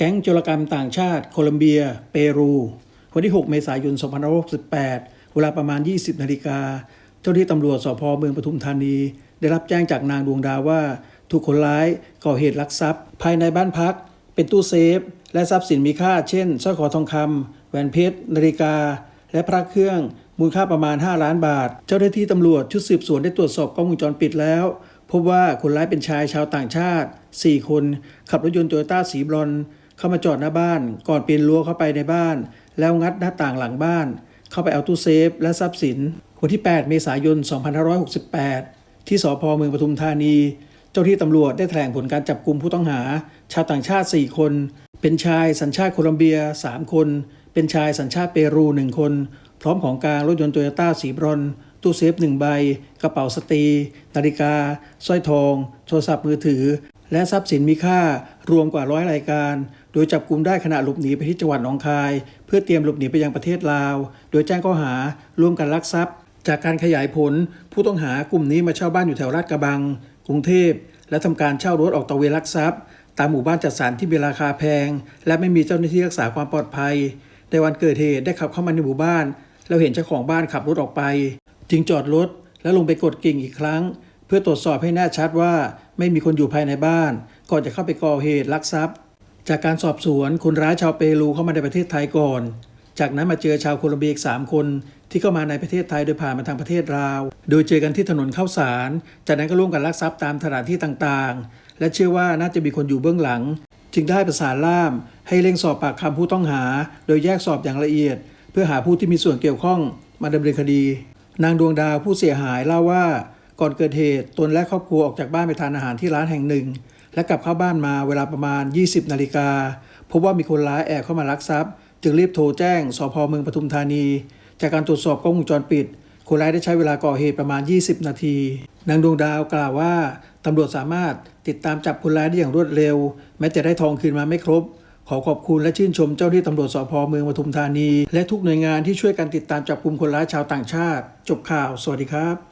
แก๊งโจรกรรมต่างชาติ โคลัมเบีย เปรู วันที่ 6 เมษายน 2568 เวลาประมาณ 20 นาฬิกา เจ้าหน้าที่ตำรวจสพเมืองปทุมธานี ได้รับแจ้งจากนางดวงดาวว่า ถูกคนร้ายก่อเหตุลักทรัพย์ ภายในบ้านพัก เป็นตู้เซฟ และทรัพย์สินมีค่า เช่นสร้อยคอทองคำแหวนเพชร นาฬิกา และพระเครื่อง มูลค่าประมาณ 5 ล้านบาท เจ้าหน้าที่ตำรวจชุดสืบสวนได้ตรวจสอบกล้องวงจรปิดแล้วพบว่าคนร้ายเป็นชายชาวต่างชาติ 4 คน ขับรถยนต์โตโยต้าสีบรอน เข้ามาจอดหน้าบ้าน ก่อนปีนรั้วเข้าไปในบ้าน แล้วงัดหน้าต่างหลังบ้าน เข้าไปเอาตู้เซฟ และทรัพย์สิน วันที่ 8 เมษายน 2568 ที่สพเมืองปทุมธานี เจ้าที่ตำรวจได้แถลงผลการจับกลุ่มผู้ต้องหา ชาวต่างชาติ 4 คน เป็นชายสัญชาติโคลัมเบีย 3 คน เป็นชายสัญชาติเปรู 1 คน พร้อมของกลางรถยนต์โตโยต้าสีบรอนตู้เซฟ1ใบ กระเป๋าสตีนาฬิกาสร้อยทอง โทรศัพท์มือถือ และทรัพย์สินมีค่ารวมกว่าร้อยรายการ โดยจับกลุ่มได้ขณะหลบหนีไปที่จังหวัดหนองคาย เพื่อเตรียมหลบหนีไปยังประเทศลาว โดยแจ้งข้อหาร่วมกันลักทรัพย์ จากการขยายผล ผู้ต้องหากลุ่มนี้มาเช่าบ้านอยู่แถวลาดกระบัง กรุงเทพ และทำการเช่ารถออกตะเวนลักทรัพย์ ตามหมู่บ้านจัดสรรที่มีราคาแพง และไม่มีเจ้าหน้าที่รักษาความปลอดภัย ในวันเกิดเหตุได้ขับเข้ามาในหมู่บ้าน แล้วเห็นเจ้าของบ้านขับรถออกไป จึงจอดรถแล้วลงไปกดกิ่งอีกครั้ง เพื่อตรวจสอบให้แน่ชัดว่าไม่มีคนอยู่ภายในบ้าน ก่อนจะเข้าไปก่อเหตุลักทรัพย์ จากการสอบสวนคนร้ายชาวเปรูเข้ามาในประเทศไทยก่อน จากนั้นมาเจอชาวโคลอมเบียอีก3คนที่เข้ามาในประเทศไทยโดยผ่านมาทางประเทศลาว โดยเจอกันที่ถนนเข้าสาร จากนั้นก็ร่วมกันลักทรัพย์ตามสถานที่ต่างๆ และเชื่อว่าน่าจะมีคนอยู่เบื้องหลัง จึงได้ประสานล่าม ให้เร่งสอบปากคำผู้ต้องหา โดยแยกสอบอย่างละเอียด เพื่อหาผู้ที่มีส่วนเกี่ยวข้องมาดำเนินคดี นางดวงดาวผู้เสียหายเล่าว่า ก่อนเกิดเหตุตนและครอบครัวออกจากบ้านไปทานอาหารที่ร้านแห่งหนึ่ง และกลับเข้าบ้านมาเวลาประมาณ 20 นาฬิกาพบว่ามีคนร้ายแอบเข้ามาลักทรัพย์ จึงรีบโทรแจ้งสพเมืองปทุมธานี จากการตรวจสอบกล้องวงจรปิด คนร้ายได้ใช้เวลาก่อเหตุประมาณ 20 นาที นางดวงดาวกล่าวว่าตำรวจสามารถติดตามจับคนร้ายได้อย่างรวดเร็ว แม้จะได้ทองคืนมาไม่ครบ ขอขอบคุณและชื่นชมเจ้าหน้าที่ตำรวจสพเมืองปทุมธานี และทุกหน่วยงานที่ช่วยกันติดตามจับกลุ่มคนร้ายชาวต่างชาติ จบข่าว สวัสดีครับ